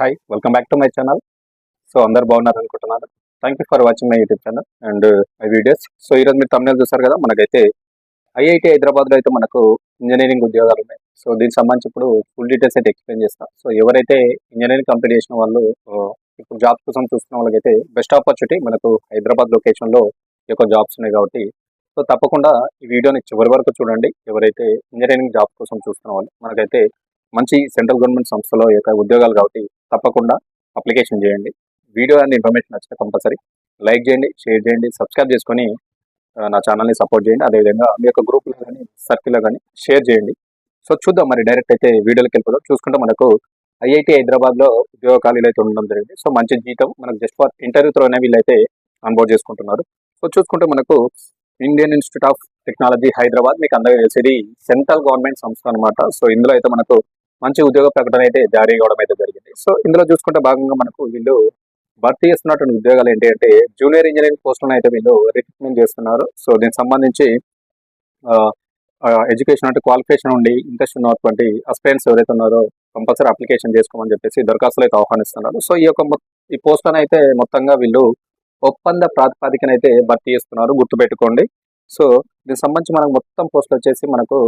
Hi welcome back to my channel so అందరు బాగున్నారు అనుకుంటున్నాను. Thank you for watching my YouTube channel and my videos so ఈరోజు మీరు తమిళ చూసారు కదా మనకైతే ఐఐటి హైదరాబాద్లో అయితే మనకు ఇంజనీరింగ్ ఉద్యోగాలు ఉన్నాయి. సో దీనికి సంబంధించి ఇప్పుడు ఫుల్ డీటెయిల్స్ అయితే ఎక్స్ప్లెయిన్ చేస్తాను సో ఎవరైతే ఇంజనీరింగ్ కంప్లీట్ చేసిన వాళ్ళు ఇప్పుడు జాబ్ కోసం చూసుకున్న వాళ్ళకైతే బెస్ట్ ఆపర్చునిటీ మనకు హైదరాబాద్ లొకేషన్లో ఈ యొక్క జాబ్స్ ఉన్నాయి కాబట్టి సో తప్పకుండా ఈ వీడియోని చివరి వరకు చూడండి. ఎవరైతే ఇంజనీరింగ్ జాబ్ కోసం చూస్తున్న వాళ్ళు మనకైతే మంచి సెంట్రల్ గవర్నమెంట్ సంస్థలో ఈ యొక్క ఉద్యోగాలు కాబట్టి తప్పకుండా అప్లికేషన్ చేయండి. వీడియో అండ్ ఇన్ఫర్మేషన్ నచ్చితే కంపల్సరీ లైక్ చేయండి షేర్ చేయండి సబ్స్క్రైబ్ చేసుకొని నా ఛానల్ని సపోర్ట్ చేయండి. అదేవిధంగా మీ యొక్క గ్రూప్లో కానీ సర్కిల్లో కానీ షేర్ చేయండి. సో చూద్దాం మరి డైరెక్ట్ అయితే వీడియోలోకి వెళ్ళిపోదాం. చూసుకుంటే మనకు ఐఐటి హైదరాబాద్లో ఉద్యోగ ఖాళీలు అయితే ఉండడం జరిగింది. సో మంచి జీతం మనకు జస్ట్ ఫర్ ఇంటర్వ్యూ త్రోనే వీళ్ళైతే అనుభవం చేసుకుంటున్నారు. సో చూసుకుంటే మనకు Indian Institute of Technology Hyderabad మీకు అందరికీ తెలిసేది సెంట్రల్ గవర్నమెంట్ సంస్థ అనమాట సో ఇందులో అయితే మనకు మంచి ఉద్యోగ ప్రకటన అయితే జారీ కావడం అయితే జరిగింది. సో ఇందులో చూసుకుంటే భాగంగా మనకు వీళ్ళు భర్తీ చేస్తున్నటువంటి ఉద్యోగాలు ఏంటి అంటే జూనియర్ ఇంజనీరింగ్ పోస్టులను అయితే వీళ్ళు రిక్రూట్మెంట్ చేస్తున్నారు. సో దీనికి సంబంధించి ఎడ్యుకేషన్ అంటే క్వాలిఫికేషన్ ఉండి ఇంట్రెస్ట్ ఉన్నటువంటి అస్పెంట్స్ ఎవరైతే ఉన్నారో కంపల్సరీ అప్లికేషన్ చేసుకోమని చెప్పేసి దరఖాస్తులు అయితే ఆహ్వానిస్తున్నారు. సో ఈ యొక్క ఈ పోస్టులను అయితే మొత్తంగా వీళ్ళు ఒప్పంద ప్రాతిపాదికన అయితే భర్తీ చేస్తున్నారు. గుర్తుపెట్టుకోండి. సో దీనికి సంబంధించి మనకు మొత్తం పోస్టులు వచ్చేసి మనకు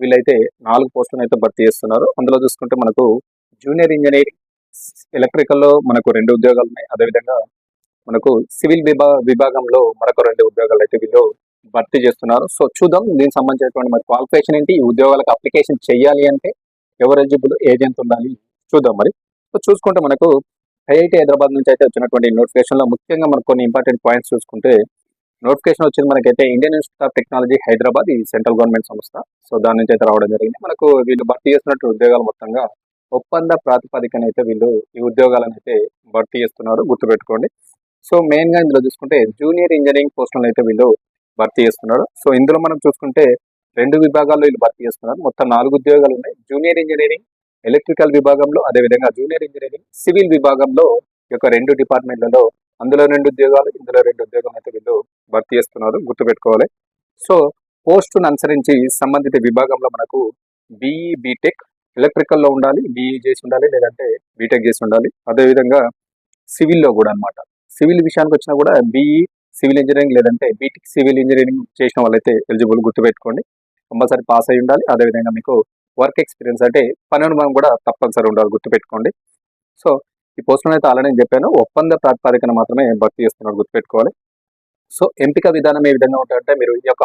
వీళ్ళైతే నాలుగు పోస్టులను అయితే భర్తీ చేస్తున్నారు. అందులో చూసుకుంటే మనకు జూనియర్ ఇంజనీరింగ్ ఎలక్ట్రికల్లో మనకు రెండు ఉద్యోగాలు ఉన్నాయి అదేవిధంగా మనకు సివిల్ విభా విభాగంలో మరొక రెండు ఉద్యోగాలు అయితే వీళ్ళు భర్తీ చేస్తున్నారు. సో చూద్దాం దీనికి సంబంధించినటువంటి మరి క్వాలిఫికేషన్ ఏంటి ఈ ఉద్యోగాలకు అప్లికేషన్ చేయాలి అంటే ఎవరు ఎలిజిబుల్ ఏజెంట్ ఉండాలి చూద్దాం మరి. సో చూసుకుంటే మనకు ఐఐటి హైదరాబాద్ నుంచి అయితే వచ్చినటువంటి నోటిఫికేషన్లో ముఖ్యంగా మనకు కొన్ని ఇంపార్టెంట్ పాయింట్స్ చూసుకుంటే నోటిఫికేషన్ వచ్చింది మనకైతే Indian Institute of Technology Hyderabad ఈ సెంట్రల్ గవర్నమెంట్ సంస్థ. సో దాని నుంచి అయితే రావడం జరిగింది. మనకు వీళ్ళు భర్తీ చేస్తున్నట్టు ఉద్యోగాలు మొత్తంగా ఒప్పంద ప్రాతిపదికన అయితే వీళ్ళు ఈ ఉద్యోగాలను అయితే భర్తీ చేస్తున్నారు గుర్తుపెట్టుకోండి. సో మెయిన్గా ఇందులో చూసుకుంటే జూనియర్ ఇంజనీరింగ్ పోస్టులను అయితే వీళ్ళు భర్తీ చేస్తున్నారు. సో ఇందులో మనం చూసుకుంటే రెండు విభాగాల్లో వీళ్ళు భర్తీ చేస్తున్నారు. మొత్తం నాలుగు ఉద్యోగాలు ఉన్నాయి. జూనియర్ ఇంజనీరింగ్ ఎలక్ట్రికల్ విభాగంలో అదేవిధంగా జూనియర్ ఇంజనీరింగ్ సివిల్ విభాగంలో ఈ యొక్క రెండు డిపార్ట్మెంట్లలో అందులో రెండు ఉద్యోగాలు ఇందులో రెండు ఉద్యోగాలు అయితే వీళ్ళు భర్తీ చేస్తున్నారు. గుర్తుపెట్టుకోవాలి. సో పోస్టును అనుసరించి సంబంధిత విభాగంలో మనకు బీఈ బీటెక్ ఎలక్ట్రికల్లో ఉండాలి బీఈ చేసి ఉండాలి లేదంటే బీటెక్ చేసి ఉండాలి. అదేవిధంగా సివిల్లో కూడా అన్నమాట. సివిల్ విషయానికి వచ్చినా కూడా బీఈ సివిల్ ఇంజనీరింగ్ లేదంటే బీటెక్ సివిల్ ఇంజనీరింగ్ చేసిన వాళ్ళైతే ఎలిజిబుల్ గుర్తుపెట్టుకోండి. కంపల్సరీ పాస్ అయి ఉండాలి. అదేవిధంగా మీకు వర్క్ ఎక్స్పీరియన్స్ అంటే పని అనుభవం కూడా తప్పనిసరి ఉండాలి గుర్తుపెట్టుకోండి. సో ఈ పోస్టులను అయితే ఆల్రెడీ నేను చెప్పాను. ఒప్పంద ప్రాతిపదికన మాత్రమే భర్తీ చేస్తున్నారు గుర్తుపెట్టుకోవాలి. సో ఎంపిక విధానం ఏ విధంగా ఉంటుందంటే మీరు ఈ యొక్క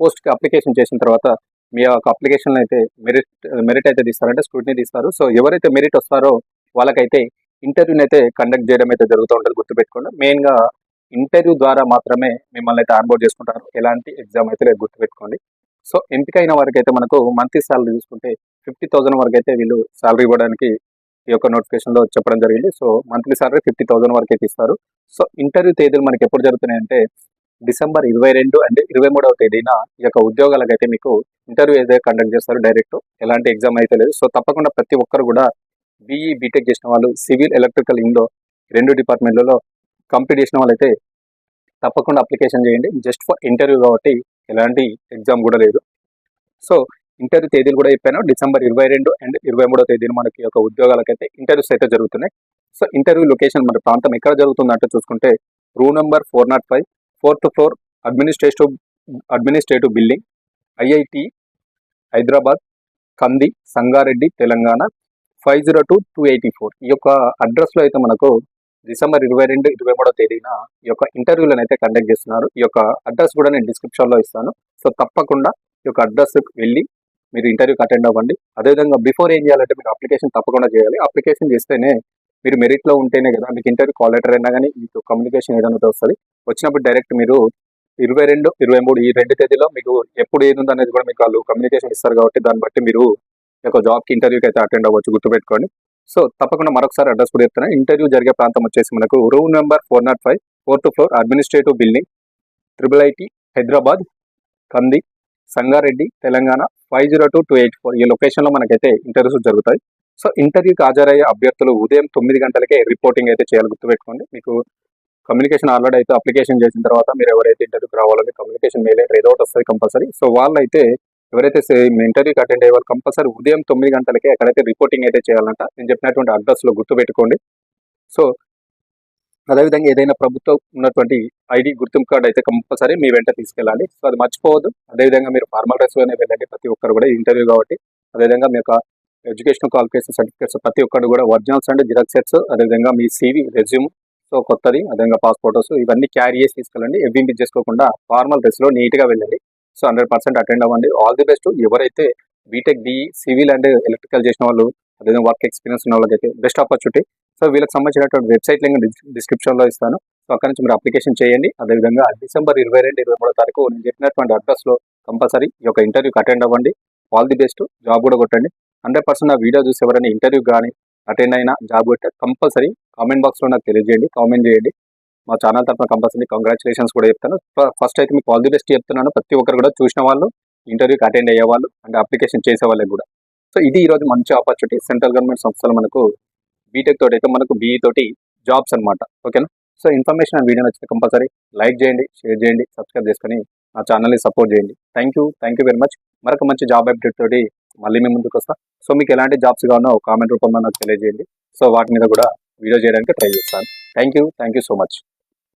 పోస్ట్కి అప్లికేషన్ చేసిన తర్వాత మీ యొక్క అప్లికేషన్ అయితే మెరిట్ మెరిట్ అయితే తీస్తారంటే స్క్రూటినీ తీస్తారు. సో ఎవరైతే మెరిట్ వస్తారో వాళ్ళకైతే ఇంటర్వ్యూని అయితే కండక్ట్ చేయడం అయితే జరుగుతూ ఉంటుంది. గుర్తుపెట్టుకోండి. మెయిన్గా ఇంటర్వ్యూ ద్వారా మాత్రమే మిమ్మల్ని అయితే ఆన్బోర్డ్ చేసుకుంటారు. ఎలాంటి ఎగ్జామ్ అయితే లేదు. గుర్తుపెట్టుకోండి. సో ఎంపికైన వారికి అయితే మనకు మంత్లీ శాలరీ చూసుకుంటే ఫిఫ్టీ థౌసండ్ వరకు అయితే వీళ్ళు శాలరీ ఇవ్వడానికి ఈ యొక్క నోటిఫికేషన్లో చెప్పడం జరిగింది. So monthly salary fifty thousand వరకు అయితే ఇస్తారు. సో ఇంటర్వ్యూ తేదీలు మనకి ఎప్పుడు జరుగుతున్నాయంటే డిసెంబర్ ఇరవై రెండు అండ్ ఇరవై మూడవ తేదీన ఈ యొక్క ఉద్యోగాలకు అయితే మీకు ఇంటర్వ్యూ అయితే కండక్ట్ చేస్తారు డైరెక్ట్. ఎలాంటి ఎగ్జామ్ అయితే లేదు. సో తప్పకుండా ప్రతి ఒక్కరు కూడా బీఈ బీటెక్ చేసిన వాళ్ళు సివిల్ ఎలక్ట్రికల్ ఇండో రెండు డిపార్ట్మెంట్లలో కంప్లీట్ చేసిన వాళ్ళైతే తప్పకుండా అప్లికేషన్ చేయండి. జస్ట్ ఫర్ ఇంటర్వ్యూ కాబట్టి ఎలాంటి ఎగ్జామ్ కూడా లేదు. సో ఇంటర్వ్యూ తేదీలు కూడా చెప్పాను. డిసెంబర్ ఇరవై రెండు అండ్ ఇరవై మూడో తేదీన మనకి ఒక ఉద్యోగాలకైతే ఇంటర్వ్యూస్ అయితే జరుగుతున్నాయి. సో ఇంటర్వ్యూ లొకేషన్ మన ప్రాంతం ఎక్కడ జరుగుతుందంటే చూసుకుంటే room number four nought five fourth floor administrative administrative building IIT Hyderabad Kandi Sangareddy Telangana five zero two two eighty four ఈ యొక్క అడ్రస్లో అయితే మనకు డిసెంబర్ ఇరవై రెండు ఇరవై మూడో తేదీన ఈ యొక్క ఇంటర్వ్యూలను అయితే కండక్ట్ చేస్తున్నారు. ఈ యొక్క అడ్రస్ కూడా నేను డిస్క్రిప్షన్లో ఇస్తాను. సో తప్పకుండా ఈ యొక్క అడ్రస్కి వెళ్ళి మీరు ఇంటర్వ్యూకి అటెండ్ అవ్వండి. అదేవిధంగా బిఫోర్ ఏం చేయాలంటే మీరు అప్లికేషన్ తప్పకుండా చేయాలి. అప్లికేషన్ చేస్తేనే మీరు మెరిట్లో ఉంటేనే కదా మీకు ఇంటర్వ్యూ కాల్ లెటర్ అయినా కానీ మీకు కమ్యూనికేషన్ ఏదైనా వస్తుంది. వచ్చినప్పుడు డైరెక్ట్ మీరు ఇరవై రెండు ఇరవై మూడు ఈ రెండు తేదీలో మీకు ఎప్పుడు ఏది ఉంది అనేది కూడా మీకు వాళ్ళు కమ్యూనికేషన్ ఇస్తారు కాబట్టి దాన్ని బట్టి మీరు ఒక జాబ్కి ఇంటర్వ్యూకి అయితే అటెండ్ అవ్వచ్చు గుర్తుపెట్టుకోండి. సో తప్పకుండా మరొకసారి అడ్రస్ కూడా చెప్తాను ఇంటర్వ్యూ జరిగే ప్రాంతం వచ్చేసి మనకు room number four nought five fourth floor administrative building triple IT Hyderabad Kandi Sangareddy Telangana five zero two two eight four ఈ లొకేషన్లో మనకైతే ఇంటర్వ్యూస్ జరుగుతాయి. సో ఇంటర్వ్యూకి హాజరయ్యే అభ్యర్థులు ఉదయం తొమ్మిది గంటలకే రిపోర్టింగ్ అయితే చేయాలి. గుర్తుపెట్టుకోండి. మీకు కమ్యూనికేషన్ ఆల్రెడీ అయితే అప్లికేషన్ చేసిన తర్వాత మీరు ఎవరైతే ఇంటర్వ్యూకి రావాలని కమ్యూనికేషన్ మెయిల్ అయితే ఏదో ఒకటి వస్తుంది కంపల్సరీ సో వాళ్ళైతే ఎవరైతే ఇంటర్వ్యూకి అటెండ్ అయ్యే వాళ్ళు కంపల్సరీ ఉదయం తొమ్మిది గంటలకే ఎక్కడైతే రిపోర్టింగ్ అయితే చేయాలంట నేను చెప్పినటువంటి అడ్రస్లో గుర్తుపెట్టుకోండి. సో అదేవిధంగా ఏదైనా ప్రభుత్వం ఉన్నటువంటి ఐడి గుర్తింపు కార్డు అయితే కంపల్సరీ మీ వెంట తీసుకెళ్ళాలి. సో అది మర్చిపోవద్దు. అదేవిధంగా మీరు ఫార్మల్ డ్రెస్లోనే వెళ్ళండి ప్రతి ఒక్కరు కూడా ఇంటర్వ్యూ కాబట్టి. అదేవిధంగా మీ యొక్క ఎడ్యుకేషన్ క్వాలిఫికేషన్ సర్టిఫికేట్స్ ప్రతి ఒక్కరు కూడా ఒరిజినల్స్ అండ్ జిరాక్స్ సెట్స్ అదేవిధంగా మీ సీవీ రెజ్యూమ్ సో కొత్తది అదేవిధంగా పాస్పోర్ట్స్ ఇవన్నీ క్యారీ చేసి తీసుకెళ్ళండి. ఎవ్వి మిస్ చేసుకోకుండా ఫార్మల్ డ్రెస్లో నీట్గా వెళ్ళండి. సో హండ్రెడ్ పర్సెంట్ అటెండ్ అవ్వండి. ఆల్ ది బెస్ట్ ఎవరైతే BTech B civil and electrical చేసిన వాళ్ళు అదేవిధంగా వర్క్ ఎక్స్పీరియన్స్ ఉన్న వాళ్ళకైతే బెస్ట్ ఆపర్చునిటీ సో వీళ్ళకి సంబంధించినటువంటి వెబ్సైట్ లింక్ డిస్క్రిప్షన్లో ఇస్తాను. సో అక్కడ నుంచి మీరు అప్లికేషన్ చేయండి. అదేవిధంగా డిసెంబర్ ఇరవై రెండు ఇరవై మూడో తారీఖు నేను చెప్పినటువంటి అడ్రస్లో కంపల్సరీ ఈ యొక్క ఇంటర్వ్యూకి అటెండ్ అవ్వండి. ఆల్ ది బెస్ట్ జాబ్ కూడా కొట్టండి. హండ్రెడ్ పర్సెంట్ నా వీడియో చూసి ఎవరైనా ఇంటర్వ్యూ కానీ అటెండ్ అయినా జాబ్ కొట్టే కంపల్సరీ కామెంట్ బాక్స్లో నాకు తెలియజేయండి కామెంట్ చేయండి. మా ఛానల్ తరఫున కంపల్సరీ కంగ్రాచులేషన్స్ కూడా చెప్తాను. ఫస్ట్ అయితే మీకు ఆల్ ది బెస్ట్ చెప్తున్నాను. ప్రతి ఒక్కరు కూడా చూసిన వాళ్ళు ఇంటర్వ్యూకి అటెండ్ అయ్యేవాళ్ళు అండ్ అప్లికేషన్ చేసే వాళ్ళకి కూడా. సో ఇది ఈరోజు మంచి ఆపర్చునిటీ. సెంట్రల్ గవర్నమెంట్ సంస్థలు మనకు బీటెక్ తోటి అయితే మనకు బీఈ తోటి జాబ్స్ అనమాట ఓకేనా? సో ఇన్ఫర్మేషన్ ఆ వీడియో నచ్చితే కంపల్సరీ లైక్ చేయండి షేర్ చేయండి సబ్స్క్రైబ్ చేసుకొని నా ఛానల్ని సపోర్ట్ చేయండి. Thank you. Thank you very much. మరొక మంచి జాబ్ అప్డేట్ తోటి మళ్ళీ మేము ముందుకు వస్తాం. సో మీకు ఎలాంటి జాబ్స్ కావాలో కామెంట్ రూపంలో నాకు తెలియజేయండి. సో వాటి మీద కూడా వీడియో చేయడానికి ట్రై చేస్తాను. Thank you. Thank you so much.